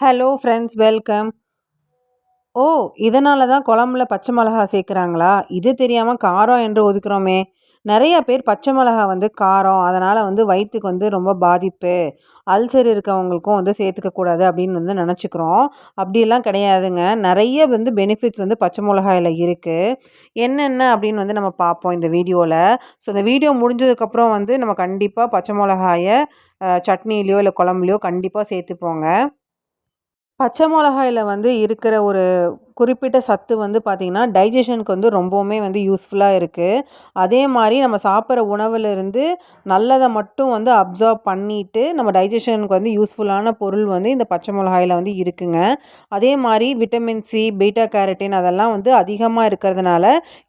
Hello friends welcome ஓ இதனால தான் குழம்புல பச்சை மிளகா சேர்க்குறாங்களா? இது தெரியாமல் காரம் என்று ஒதுக்குறோமே. நிறைய பேர் பச்சை மிளகா வந்து காரம் அதனால் வந்து வயிற்றுக்கு வந்து ரொம்ப பாதிப்பு. அல்சர் இருக்கவங்களுக்கும் வந்து சேர்த்துக்கக்கூடாது அப்படின்னு வந்து நினச்சிக்கிறோம். அப்படிலாம் கிடையாதுங்க. நிறைய வந்து பெனிஃபிட்ஸ் வந்து பச்சை மிளகாயில் இருக்குது என்னென்ன அப்படின்னு வந்து நம்ம பார்ப்போம் இந்த வீடியோவில் ஸோ இந்த வீடியோ முடிஞ்சதுக்கப்புறம் வந்து நம்ம கண்டிப்பாக பச்சை மிளகாயை சட்னிலேயோ இல்லை குழம்புலையோ கண்டிப்பாக சேர்த்துப்போங்க. பச்சை மிளகாயில் வந்து இருக்கிற ஒரு குறிப்பிட்ட சத்து வந்து பார்த்திங்கன்னா டைஜஷனுக்கு வந்து ரொம்பவுமே வந்து யூஸ்ஃபுல்லாக இருக்குது அதே மாதிரி நம்ம சாப்பிட்ற உணவுலேருந்து நல்லதை மட்டும் வந்து அப்சர்வ் பண்ணிவிட்டு நம்ம டைஜஷனுக்கு வந்து யூஸ்ஃபுல்லான பொருள் வந்து இந்த பச்சை மிளகாயில் வந்து இருக்குங்க. அதே மாதிரி விட்டமின் சி பீட்டா கேரட்டின் அதெல்லாம் வந்து அதிகமாக இருக்கிறதுனால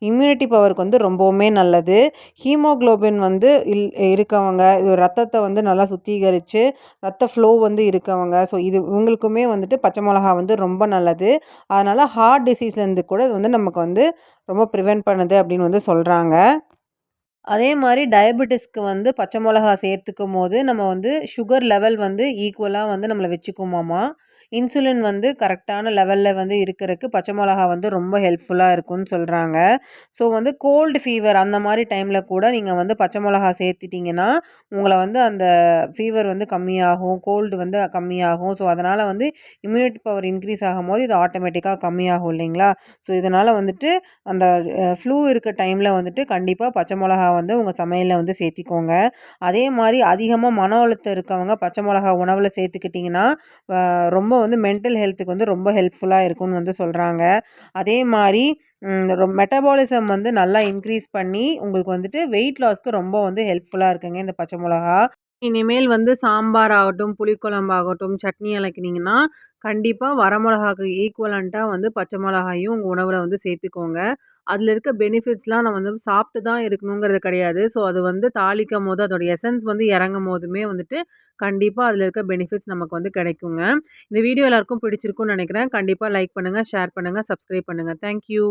இம்யூனிட்டி பவருக்கு வந்து ரொம்பவுமே நல்லது. ஹீமோக்ளோபின் வந்து இல் இருக்கவங்க இது ரத்தத்தை வந்து நல்லா சுத்திகரித்து ரத்த ஃப்ளோ வந்து இருக்கவங்க. ஸோ இது இவங்களுக்குமே வந்துட்டு பச்சை மிளகா வந்து ரொம்ப நல்லது. அதனால் ஹார்ட் டிசீஸ்லேருந்து கூட இது வந்து நமக்கு வந்து ரொம்ப ப்ரிவெண்ட் பண்ணுது அப்படின்னு வந்து சொல்கிறாங்க அதே மாதிரி டயபெட்டிஸ்க்கு வந்து பச்சை மிளகா சேர்த்துக்கும் போது நம்ம வந்து சுகர் லெவல் வந்து ஈக்குவலாக வந்து நம்மளை வச்சுக்குமாமா? இன்சுலின் வந்து கரெக்டான லெவலில் வந்து இருக்கிறதுக்கு பச்சை மிளகா வந்து ரொம்ப ஹெல்ப்ஃபுல்லாக இருக்கும்னு சொல்கிறாங்க ஸோ வந்து கோல்டு ஃபீவர் அந்த மாதிரி டைமில் கூட நீங்கள் வந்து பச்சை மிளகா சேர்த்துட்டிங்கன்னா உங்களை வந்து அந்த ஃபீவர் வந்து கம்மியாகும் கோல்டு வந்து கம்மியாகும். ஸோ அதனால் வந்து இம்யூனிட்டி பவர் இன்க்ரீஸ் ஆகும் போது இது ஆட்டோமேட்டிக்காக கம்மியாகும் இல்லைங்களா? ஸோ இதனால் வந்துட்டு அந்த ஃப்ளூ இருக்க டைமில் வந்துட்டு கண்டிப்பாக பச்சை மிளகா வந்து உங்கள் சமையலில் வந்து சேர்த்திக்கோங்க. அதே மாதிரி அதிகமாக மன அழுத்தம் இருக்கவங்க பச்சை மிளகா உணவில் சேர்த்துக்கிட்டிங்கன்னா ரொம்ப வந்து மென்டல் ஹெல்த்துக்கு வந்து ரொம்ப ஹெல்ப்ஃபுல்லாக இருக்கும்னு வந்து சொல்கிறாங்க அதே மாதிரி மெட்டபாலிசம் வந்து நல்லா இன்க்ரீஸ் பண்ணி உங்களுக்கு வந்துட்டு வெயிட் லாஸ்க்கு ரொம்ப வந்து ஹெல்ப்ஃபுல்லாக இருக்குங்க இந்த பச்சை மிளகா. இனிமேல் வந்து சாம்பார் ஆகட்டும் புளிக்குழம்பாகட்டும் சட்னி அரைக்கினீங்கன்னா கண்டிப்பாக வரமிளகாக்கு ஈக்குவலண்ட்டாக வந்து பச்சை மிளகாயும் உங்கள் உணவில் வந்து சேர்த்துக்கோங்க. அதில் இருக்க பெனிஃபிட்ஸ்லாம் நம்ம வந்து சாப்பிட்டு தான் இருக்கணுங்கிறது கிடையாது. ஸோ அது வந்து தாளிக்கும் போது அதோடய எசன்ஸ் வந்து இறங்கும் போதுமே வந்துட்டு கண்டிப்பாக அதில் இருக்க பெனிஃபிட்ஸ் நமக்கு வந்து கிடைக்குங்க. இந்த வீடியோ எல்லாருக்கும் பிடிச்சிருக்குன்னு நினைக்கிறேன். கண்டிப்பாக லைக் பண்ணுங்கள் ஷேர் பண்ணுங்கள் சப்ஸ்கிரைப் பண்ணுங்கள் தேங்க்யூ